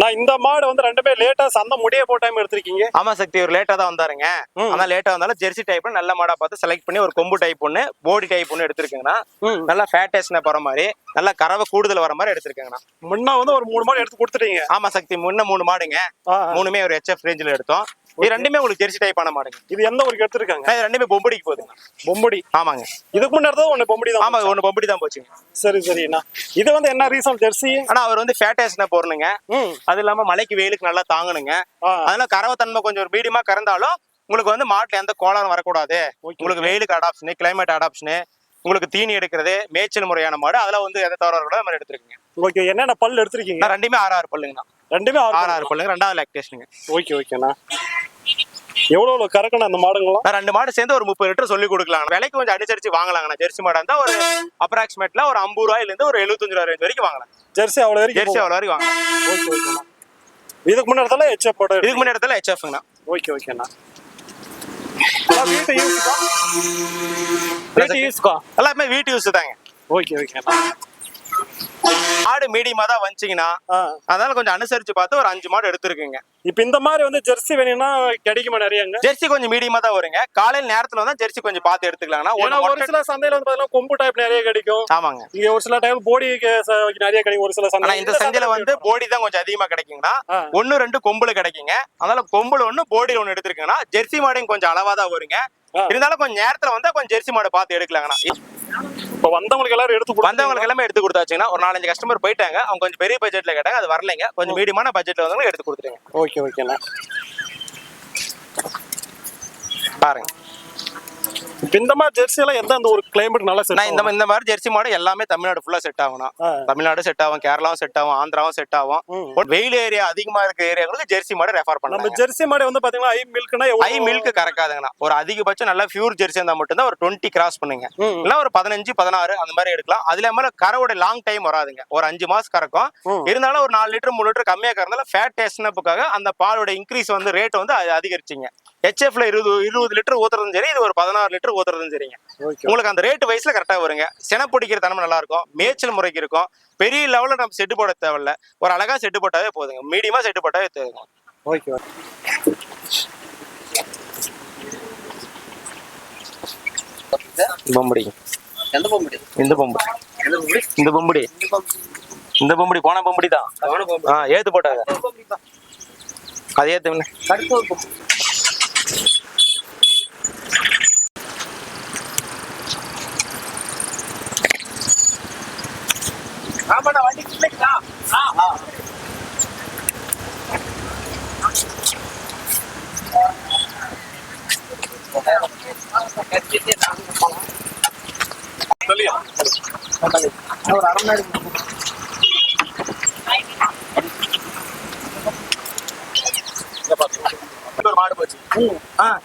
நான் இந்த மாடு வந்து ரெண்டுமே லேட்டா சந்தை முடிய போட்டாம எடுத்திருக்கீங்க. ஆமா சக்தி ஒரு லேட்டா தான் வந்தாருங்க. ஆனா லேட்டா வந்தாலும் ஜெர்சி டைப் நல்ல மாடா பார்த்து செலக்ட் பண்ணி ஒரு கொம்பு டைப் ஒண்ணு போடி டைப் ஒண்ணு எடுத்திருக்கேங்கண்ணா. ம். நல்லா ஃபேட்டேஷனை போற மாதிரி நல்லா கறவை கூடுதல் வர மாதிரி எடுத்திருக்கேங்கண்ணா. முன்ன வந்து ஒரு மூணு மாடு எடுத்து கொடுத்துட்டீங்க. ஆமா சக்தி முன்ன மூணு மாடுங்க. மூணுமே ஒரு ஹெச்எஃப் ரேஞ்சில் எடுத்தோம். இது ரெண்டுமே உங்களுக்கு ஜெர்சி டைப்பான மாடுங்க. இது எந்த ஊருக்கு எடுத்திருக்காங்க? ஆனா இது ரெண்டுமே பொம்படிக்கு போகுதுங்க. பொம்படி. ஆமாங்க. இதுக்கு முன்னாடி ஒண்ணு பொம்படி தான் ஆமா ஒண்ணு பொம்படி தான் போச்சுங்க. சரி சரிண்ணா இது வந்து என்ன ரீசன் ஜெர்சி? ஆனா அவர் வந்து ஃபேட்டேஷனை போடணுங்க அது இல்லாம மலைக்கு வெயிலுக்கு நல்லா தாங்கணுங்க அதனால கறவை தன்மை கொஞ்சம் ஒரு மீடியமா கறந்தாலும் உங்களுக்கு வந்து மாட்டுல எந்த கோளாறும் வரக்கூடாது. உங்களுக்கு வெயிலுக்கு அடாப்ஷனு கிளைமேட் அடாப்ஷனு உங்களுக்கு தீனி எடுக்கிறது மேய்ச்சல் முறையான மாடு அதெல்லாம் வந்து எதை தவிர கூட மாதிரி எடுத்துருக்கீங்க. ஓகே என்னென்ன பல் எடுத்திருக்கீங்க? ரெண்டுமே ஆறு ஆறு பல்லுங்கண்ணா. ரெண்டுமே ஆறு ஆறு பல்லுங்க ரெண்டாவது லாக்டேஷனுங்க ஓகே ஓகேண்ணா எவ்வளவு கறக்கணும் அந்த மாடுங்களாம் ரெண்டு மாடு சேர்ந்து ஒரு முப்பது லிட்டர் சொல்லி கொடுக்கலாம். விலைக்கு கொஞ்சம் அனுசரிச்சு வாங்கலாங்கண்ணா. ஜெர்சி மாடா இருந்தா ஒரு அப்ராக்சிமேட்ல ஒரு ஐம்பது ரூபாயில இருந்து ஒரு எழுபத்தஞ்சு ரூபாய் range வரைக்கும் வாங்கலாம். ஜெர்சி அவ்வளவு வரைக்கும் ஜெர்சி அவ்வளோ வரைக்கும் வாங்கலாம். ஓகே ஓகேண்ணா இதுக்கு முன்னாடி தான் ஹெச்எப் போட இதுக்கு முன்னாடி இடத்துல ஹெச்எஃப்ங்கண்ணா ஓகே ஓகேண்ணா யூஸ்க்கா வீட்டு யூஸ்க்கா எல்லாமே வீட்டு யூஸ் தாங்க ஓகே ஓகேண்ணா மாடு மீடியமா தான் வந்துச்சிங்கன்னா அதனால கொஞ்சம் அனுசரிச்சு பார்த்து ஒரு அஞ்சு மாடு எடுத்துருக்குங்க. இப்போ இந்த மாதிரி வந்து ஜெர்சி வேணும்னா கிடைக்குமா நிறையங்க ஜெர்சி கொஞ்சம் மீடியமா தான் வருங்க. காலையில நேரத்துல வந்தா ஜெர்சி கொஞ்சம் பார்த்து ஒண்ணு ஒரு சில சந்தையில வந்து பாத்தீங்கன்னா கொம்பு டைப் நிறைய கிடைக்கும். ஆமாங்க. இங்க ஒரு சில டைம் போடி நிறைய கிடைக்கும் ஒரு சில சந்தை இந்த சந்தையில வந்து போடி தான் கொஞ்சம் அதிகமா கிடைக்குங்கண்ணா. ஆ. ஒண்ணு ரெண்டு கொம்புல கிடைக்குங்க. அதனால கொம்புல ஒண்ணு போடியில ஒண்ணு எடுத்துருக்கீங்கன்னா ஜெர்சி மாடையும் கொஞ்சம் அளவா தான் வருங்க. இருந்தாலும் கொஞ்சம் நேரத்துல வந்தா கொஞ்சம் ஜெர்சி மாடு பார்த்து எடுக்கலாங்கண்ணா. இப்போ வந்தவங்களுக்கு எல்லாரும் எடுத்து வந்தவங்களுக்கு எல்லாமே எடுத்து கொடுத்தாச்சுங்கன்னா ஒரு நாலஞ்சு கஸ்டமர் போயிட்டாங்க. அவங்க கொஞ்சம் பெரிய பட்ஜெட்ல கேட்டாங்க அது வரலைங்க. கொஞ்சம் மீடியமான பட்ஜெட்ல வந்தவங்க எடுத்து கொடுத்துருங்க ஓகே ஓகேண்ணா. பாருங்க. இந்த மாதிரி ஜெர்சி எல்லாம் எந்த அந்த ஒரு கிளைமேட் நல்லா செட் நான் இந்த இந்த மாதிரி ஜெர்சி மாடு எல்லாமே தமிழ்நாடு ஃபுல்லா செட் ஆகும்னா ஆ. தமிழ்நாடு செட் ஆகும் கேரளாவும் செட் ஆகும் ஆந்திராவும் செட் ஆகும். வெயில் ஏரியா அதிகமா இருக்க ஏரியாங்களுக்கு ஜெர்சி மாடு ரெஃபர் நம்ம பண்ணலாம் ஜெர்சி மாடு வந்து பாத்தீங்கன்னா ஐ மில்க்னா ஐ மில்க் கறக்காதுங்கண்ணா. ஒரு அதிகபட்சம் நல்லா பியூர் ஜெர்சி இருந்தா மட்டும்தான் ஒரு டுவெண்ட்டி கிராஸ் பண்ணுங்க. இல்ல ஒரு பதினஞ்சு பதினாறு அந்த மாதிரி எடுக்கலாம். அதுல மேல கறவோட லாங் டைம் வராதுங்க. ஒரு அஞ்சு மாசம் கறக்கும். இருந்தாலும் ஒரு நாலு லிட்டர் மூணு லிட்டர் கம்மியா கறந்தாலும் ஃபேட் டேஸ்ட்னப்புக்காக அந்த பாலோட இன்க்ரீஸ் வந்து ரேட் வந்து அது அதிகரிச்சிங்க. ஹெச்எஃப்ல இருபது இருபது லிட்டர் ஊத்துறதும் சரி இது ஒரு பதினாறு லிட்டர் ஊத்துறதும் சரிங்க. உங்களுக்கு அந்த ரேட் வயசுல கரெக்டா வருங்க. சென பிடிக்கிற தன்மை நல்லா இருக்கும். மேய்ச்சல் முறைக்கு இருக்கும். பெரிய லெவல்ல நம்ம செட்டு போட தேவையில்ல. ஒரு அழகா செட்டு போட்டாவே போதுங்க. மீடியமா செட்டு போட்டாவே போதுங்க ஓகே பொம்படி. எந்த பொம்படி? இந்த பொம்படி. இந்த பொம்படி. இந்த பொம்படி. போன பொம்படி. தான் ஆ ஏத்து போட்டாங்க. அது ஏத்து கடுப்பு ஆமாண்ணா வண்டி கிளைக்கா ஆ ஆ. ஒரு அரை மணி நேரம் மாடு